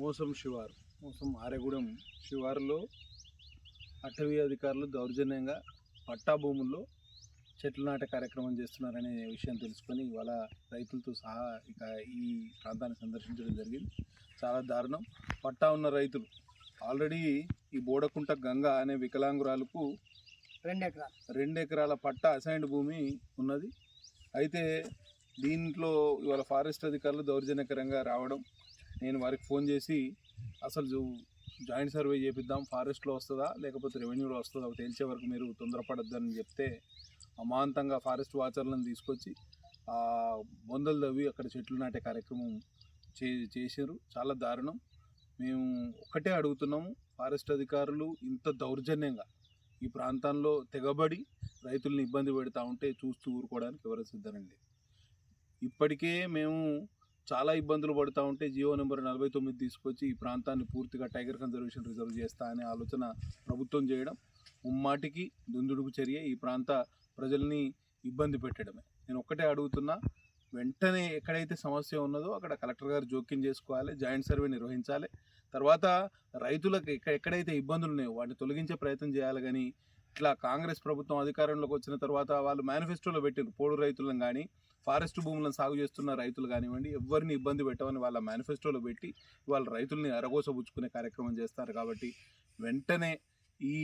మోసం శివారు. మోసం ఆరెగూడెం శివారులో అటవీ అధికారులు దౌర్జన్యంగా పట్టా భూముల్లో చెట్లు నాటే కార్యక్రమం చేస్తున్నారనే విషయం తెలుసుకొని ఇవాళ రైతులతో సహా ఇక ఈ ప్రాంతాన్ని సందర్శించడం జరిగింది. చాలా దారుణం. పట్టా ఉన్న రైతులు ఆల్రెడీ ఈ బోడకుంట గంగ అనే వికలాంగురాలకు రెండు ఎకరాలు రెండు ఎకరాల పట్ట అసైన్డ్ భూమి ఉన్నది. అయితే దీంట్లో ఇవాళ ఫారెస్ట్ అధికారులు దౌర్జన్యకరంగా రావడం నేను వారికి ఫోన్ చేసి అసలు జాయింట్ సర్వే చేపిద్దాం ఫారెస్ట్లో వస్తుందా లేకపోతే రెవెన్యూలో వస్తుందా తేల్చే వరకు మీరు తొందరపడద్దని చెప్తే అమాంతంగా ఫారెస్ట్ వాచర్లను తీసుకొచ్చి బొందలు తవ్వి అక్కడ చెట్లు నాటే కార్యక్రమం చే చేశారు. చాలా దారుణం. మేము ఒక్కటే అడుగుతున్నాము ఫారెస్ట్ అధికారులు ఇంత దౌర్జన్యంగా ఈ ప్రాంతంలో తెగబడి రైతుల్ని ఇబ్బంది పెడతా ఉంటే చూస్తూ ఊరుకోవడానికి ఎవరు సిద్ధరండి? ఇప్పటికే మేము చాలా ఇబ్బందులు పడుతూ ఉంటే జియో నెంబర్ నలభై తొమ్మిది తీసుకొచ్చి ఈ ప్రాంతాన్ని పూర్తిగా టైగర్ కన్జర్వేషన్ రిజర్వ్ చేస్తా అనే ఆలోచన ప్రభుత్వం చేయడం ముమ్మాటికి దుందుడుకు చర్య ఈ ప్రాంత ప్రజల్ని ఇబ్బంది పెట్టడమే. నేను ఒక్కటే అడుగుతున్నా వెంటనే ఎక్కడైతే సమస్య ఉన్నదో అక్కడ కలెక్టర్ గారు జోక్యం చేసుకోవాలి జాయింట్ సర్వే నిర్వహించాలి. తర్వాత రైతులకు ఎక్కడ ఎక్కడైతే ఇబ్బందులు ఉన్నాయో వాటిని తొలగించే ప్రయత్నం చేయాలి కానీ ఇట్లా కాంగ్రెస్ ప్రభుత్వం అధికారంలోకి వచ్చిన తర్వాత వాళ్ళు మేనిఫెస్టోలో పెట్టారు పోడు రైతులను కానీ ఫారెస్ట్ భూములను సాగు చేస్తున్న రైతులు కానివ్వండి ఎవరిని ఇబ్బంది పెట్టమని వాళ్ళ మేనిఫెస్టోలో పెట్టి వాళ్ళ రైతుల్ని అరగోసపుచ్చుకునే కార్యక్రమం చేస్తారు కాబట్టి వెంటనే ఈ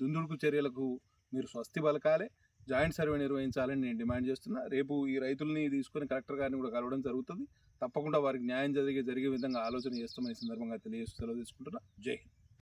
దుందుడుకు చర్యలకు మీరు స్వస్తి పలకాలే జాయింట్ సర్వే నిర్వహించాలని నేను డిమాండ్ చేస్తున్నా. రేపు ఈ రైతుల్ని తీసుకొని కలెక్టర్ గారిని కూడా కలవడం జరుగుతుంది. తప్పకుండా వారికి న్యాయం జరిగే జరిగే విధంగా ఆలోచన చేస్తామని సందర్భంగా తెలియజేస్తూ సెలవు తీసుకుంటున్నా. జై హింద్.